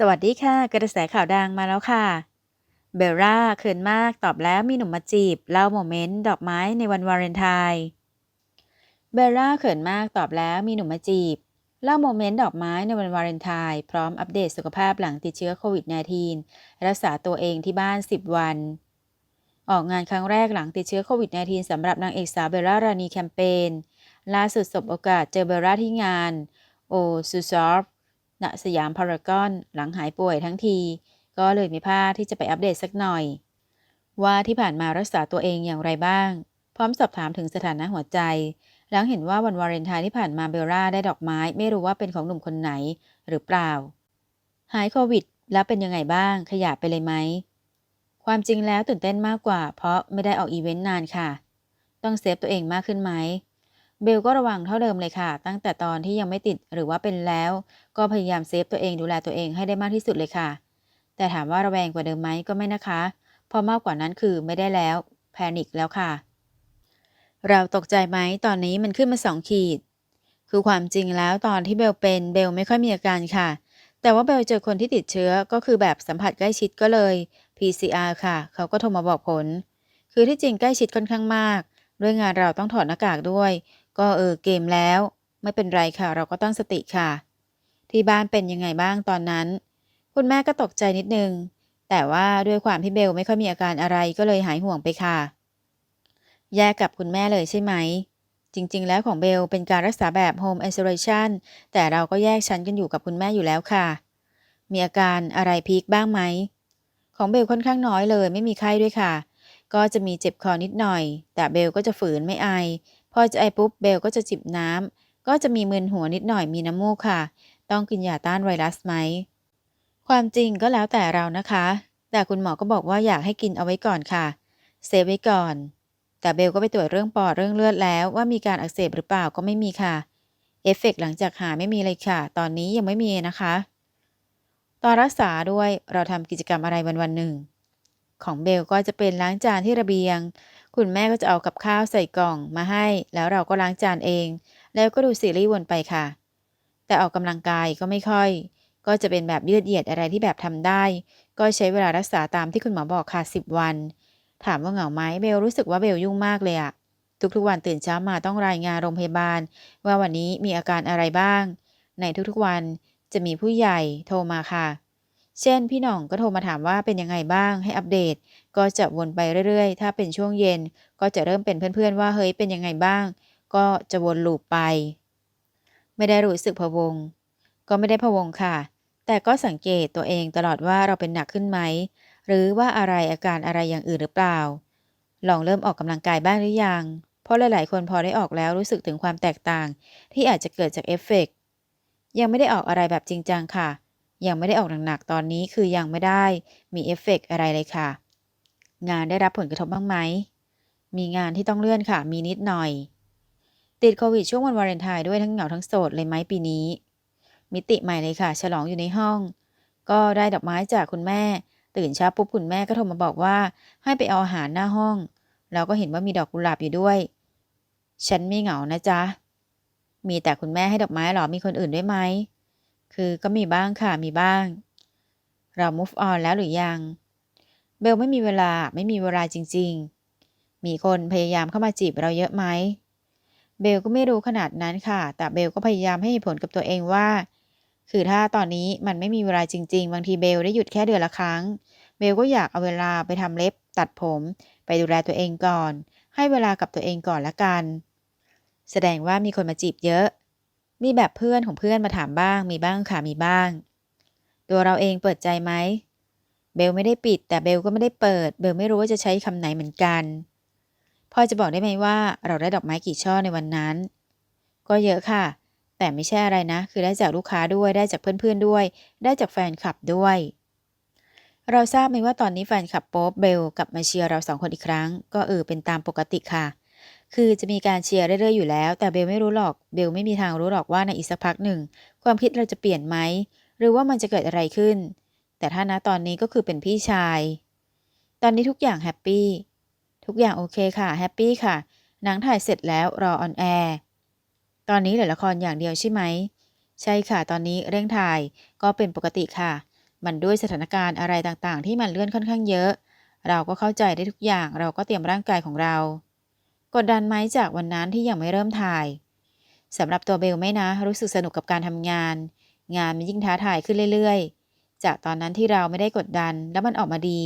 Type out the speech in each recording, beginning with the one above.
สวัสดีค่ะ กระแสข่าวดังมาแล้วค่ะ เบลล่าเขินมากตอบแล้วมีหนุ่มมาจีบ เล่าโมเมนต์ดอกไม้ในวันวาเลนไทน์เบลล่าเขินมากตอบแล้วมีหนุ่มมาจีบ เล่าโมเมนต์ดอกไม้ในวันวาเลนไทน์พร้อมอัปเดตสุขภาพหลังติดเชื้อโควิด -19 รักษาตัวเองที่บ้าน 10 วัน ออกงานครั้งแรกหลังติดเชื้อโควิด -19 สำหรับนางเอกสาวเบลล่ารานีแคมเปญล่าสุดสบโอกาสเจอเบลล่าที่งานโอซูซอฟ ณสยามพารากอนหลังหายป่วยทั้งที ก็เลยมีพลาดที่จะไปอัปเดตสักหน่อย ว่าที่ผ่านมารักษาตัวเองอย่างไรบ้าง พร้อมสอบถามถึงสถานะหัวใจ หลังเห็นว่าวันวาเลนไทน์ที่ผ่านมาเบลล่าได้ดอกไม้ ไม่รู้ว่าเป็นของหนุ่มคนไหนหรือเปล่า หายโควิด แล้วเป็นยังไงบ้าง ขยะไปเลยไหมความจริงแล้วตื่นเต้นมากกว่า เพราะไม่ได้ออกอีเวนต์นานค่ะ ต้องเซฟตัวเองมากขึ้นไหม เบลก็ระวังเท่าเดิมเลยค่ะ ตั้งแต่ตอนที่ยังไม่ติดหรือว่าเป็นแล้ว ก็พยายามเซฟตัวเองดูแลตัวเองให้ได้มากที่สุดเลยค่ะ แต่ถามว่าระแวงกว่าเดิมไหมก็ไม่นะคะพราะมากกว่านั้นคือไม่ได้แล้ว แพนิคแล้วค่ะ เราตกใจไหมตอนนี้มันขึ้นมาสองขีด คือความจริงแล้วตอนที่เบลเป็นเบลไม่ค่อยมีอาการค่ะ แต่ว่าเบลเจอคนที่ติดเชื้อก็คือแบบสัมผัสใกล้ชิดก็เลย PCR ค่ะ เขาก็โทรมาบอกผล คือที่จริงใกล้ชิดค่อนข้างมาก ด้วยงานเราต้องถอดหน้ากากด้วย ก็เออเกมแล้ว ไม่เป็นไรค่ะ เราก็ตั้งสติค่ะ ที่บ้านเป็นยังไงบ้างตอนนั้น คุณแม่ก็ตกใจนิดนึง แต่ว่าด้วยความที่เบลไม่ค่อยมีอาการอะไรก็เลยหายห่วงไปค่ะ แยกกับคุณแม่เลยใช่ไหม จริง ๆ แล้วของเบลเป็นการรักษาแบบ Home Isolation แต่เราก็แยกชั้นกันอยู่กับคุณแม่อยู่แล้วค่ะ มีอาการอะไรพีคบ้างไหมของเบลค่อนข้างน้อยเลย ไม่มีไข้ด้วยค่ะ ก็จะมีเจ็บคอนิดหน่อย แต่เบลก็จะฝืนไม่ไอ พอจะไอปุ๊บเบลก็จะจิบน้ำก็จะมีมึนหัวนิดหน่อยมีน้ำมูกค่ะ ต้องกินยาต้านไวรัสไหม ความจริงก็แล้วแต่เรานะคะ แต่คุณหมอก็บอกว่าอยากให้กินเอาไว้ก่อนค่ะเซฟไว้ก่อน แต่เบลก็ไปตรวจเรื่องปอดเรื่องเลือดแล้วว่ามีการอักเสบหรือเปล่าก็ไม่มีค่ะเอฟเฟกต์หลังจากหายไม่มีเลยค่ะ ตอนนี้ยังไม่มีนะคะ ตอนรักษาด้วยเราทำกิจกรรมอะไรวันวันหนึ่ง ของเบลก็จะเป็นล้างจานที่ระเบียง คุณแม่ก็จะเอากับข้าวใส่กล่องมาให้ แล้วเราก็ล้างจานเอง แล้วก็ดูซีรีส์วนไปค่ะ แต่ออกกำลังกายก็ไม่ค่อย ก็จะเป็นแบบยืดเหยียดอะไรที่แบบทำได้ ก็ใช้เวลารักษาตามที่คุณหมอบอกค่ะ10 วัน ถามว่าเหงาไหมเบลรู้สึกว่าเบลยุ่งมากเลยอะทุกๆวันตื่นเช้ามาต้องรายงานโรงพยาบาล ว่าวันนี้มีอาการอะไรบ้าง ในทุกๆวันจะมีผู้ใหญ่โทรมาค่ะ เช่นพี่หน่องก็โทรมาถามว่าเป็นยังไงบ้างให้อัปเดต ก็จะวนไปเรื่อยๆ ถ้าเป็นช่วงเย็น ก็จะเริ่มเป็นเพื่อนๆว่าเฮ้ยเป็นยังไงบ้าง ก็จะวนลูปไป ไม่ได้รู้สึกพะวง ก็ไม่ได้พะวงค่ะ แต่ก็สังเกตตัวเองตลอดว่าเราเป็นหนักขึ้นไหม หรือว่าอะไรอาการอะไรอย่างอื่นหรือเปล่า ลองเริ่มออกกำลังกายบ้างหรือยัง เพราะหลายๆ คนพอได้ออกแล้วรู้สึกถึงความแตกต่าง ที่อาจจะเกิดจากเอฟเฟกต์ยังไม่ได้ออกอะไรแบบจริงจังค่ะ ยังไม่ได้ออกหนักๆตอนนี้คือยังไม่ได้มีเอฟเฟกต์อะไรเลยค่ะ งานได้รับผลกระทบบ้างไหม มีงานที่ต้องเลื่อนค่ะ มีนิดหน่อย ติดโควิดช่วงวันวาเลนไทน์ด้วยทั้งเหงาทั้งโสดเลยไหมปีนี้ มิติใหม่เลยค่ะ ฉลองอยู่ในห้อง ก็ได้ดอกไม้จากคุณแม่ ตื่นเช้าปุ๊บคุณแม่ก็โทรมาบอกว่าให้ไปเอาอาหารหน้าห้องแล้วก็เห็นว่ามีดอกกุหลาบอยู่ด้วย ฉันไม่เหงานะจ๊ะ มีแต่คุณแม่ให้ดอกไม้หรอ มีคนอื่นด้วยไหม คือก็มีบ้างค่ะมีบ้าง เรา move on แล้วหรือยัง เบลไม่มีเวลาไม่มีเวลาจริง ๆ มีคนพยายามเข้ามาจีบเราเยอะไหม เบลก็ไม่รู้ขนาดนั้นค่ะ แต่เบลก็พยายามให้ผลกับตัวเองว่า คือถ้าตอนนี้มันไม่มีเวลาจริง ๆ บางทีเบลได้หยุดแค่เดือนละครั้ง เบลก็อยากเอาเวลาไปทำเล็บ ตัดผม ไปดูแลตัวเองก่อน ให้เวลากับตัวเองก่อนละกัน แสดงว่ามีคนมาจีบเยอะ มีแบบเพื่อนของเพื่อนมาถามบ้าง มีบ้างค่ะมีบ้าง ตัวเราเองเปิดใจไหมเบลไม่ได้ปิด แต่เบลก็ไม่ได้เปิด เบลไม่รู้ว่าจะใช้คำไหนเหมือนกันพอจะบอกได้ไหมว่าเราได้ดอกไม้กี่ช่อในวันนั้น ก็เยอะค่ะ แต่ไม่ใช่อะไรนะ คือได้จากลูกค้าด้วยได้จากเพื่อนๆด้วย ได้จากแฟนคลับด้วย เราทราบไหมว่าตอนนี้แฟนคลับโป๊ปเบลกลับมาเชียร์เราสองคนอีกครั้ง ก็เออเป็นตามปกติค่ะ คือจะมีการเชียร์เรื่อยๆอยู่แล้ว แต่เบลไม่รู้หรอก เบลไม่มีทางรู้หรอกว่าในอีกสักพักหนึ่ง ความคิดเราจะเปลี่ยนไหม หรือว่ามันจะเกิดอะไรขึ้น แต่ถ้านะตอนนี้ก็คือเป็นพี่ชาย ตอนนี้ทุกอย่างแฮปปี้ ทุกอย่างโอเคค่ะ แฮปปี้ค่ะ หนังถ่ายเสร็จแล้วรอออนแอร์ ตอนนี้เหลือละครอย่างเดียวใช่ไหม ใช่ค่ะ ตอนนี้เร่งถ่าย ก็เป็นปกติค่ะ มันด้วยสถานการณ์อะไรต่างๆ ที่มันเลื่อนค่อนข้างเยอะ เราก็เข้าใจได้ทุกอย่าง เราก็เตรียมร่างกายของเรา กดดันไหมจากวันนั้นที่ยังไม่เริ่มถ่ายสำหรับตัวเบลไม่นะ รู้สึกสนุกกับการทำงาน งานมันยิ่งท้าทายขึ้นเรื่อยๆ จากตอนนั้นที่เราไม่ได้กดดันแล้วมันออกมาดี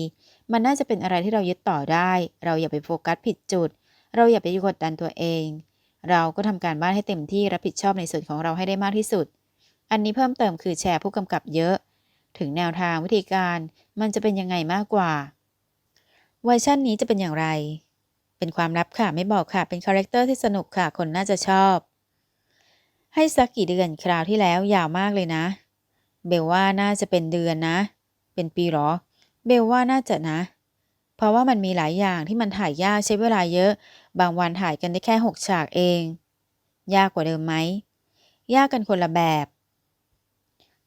มันน่าจะเป็นอะไรที่เรายึดต่อได้ เราอย่าไปโฟกัสผิดจุด เราอย่าไปกดดันตัวเอง เราก็ทำการบ้านให้เต็มที่รับผิดชอบในส่วนของเราให้ได้มากที่สุด อันนี้เพิ่มเติมคือแชร์ผู้กำกับเยอะ ถึงแนวทางวิธีการมันจะเป็นยังไงมากกว่าเวอร์ชันนี้จะเป็นอย่างไร เป็นความลับค่ะไม่บอกค่ะ เป็นคาแรคเตอร์ที่สนุกค่ะ คนน่าจะชอบ ให้สักกี่เดือนคราวที่แล้วยาวมากเลยนะ เบลว่าน่าจะเป็นเดือนนะ เป็นปีหรอ เบลว่าน่าจะนะ เพราะว่ามันมีหลายอย่างที่มันถ่ายยากใช้เวลาเยอะ บางวันถ่ายกันได้แค่หกฉากเอง ยากกว่าเดิมไหม ยากกันคนละแบบ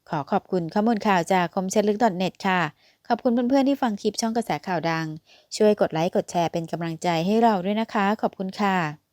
ขอขอบคุณข้อมูลข่าวจากคมเชลึก .net ค่ะ ขอบคุณเพื่อนๆที่ฟังคลิปช่องกระแสข่าวดัง ช่วยกดไลค์กดแชร์เป็นกำลังใจให้เราด้วยนะคะ ขอบคุณค่ะ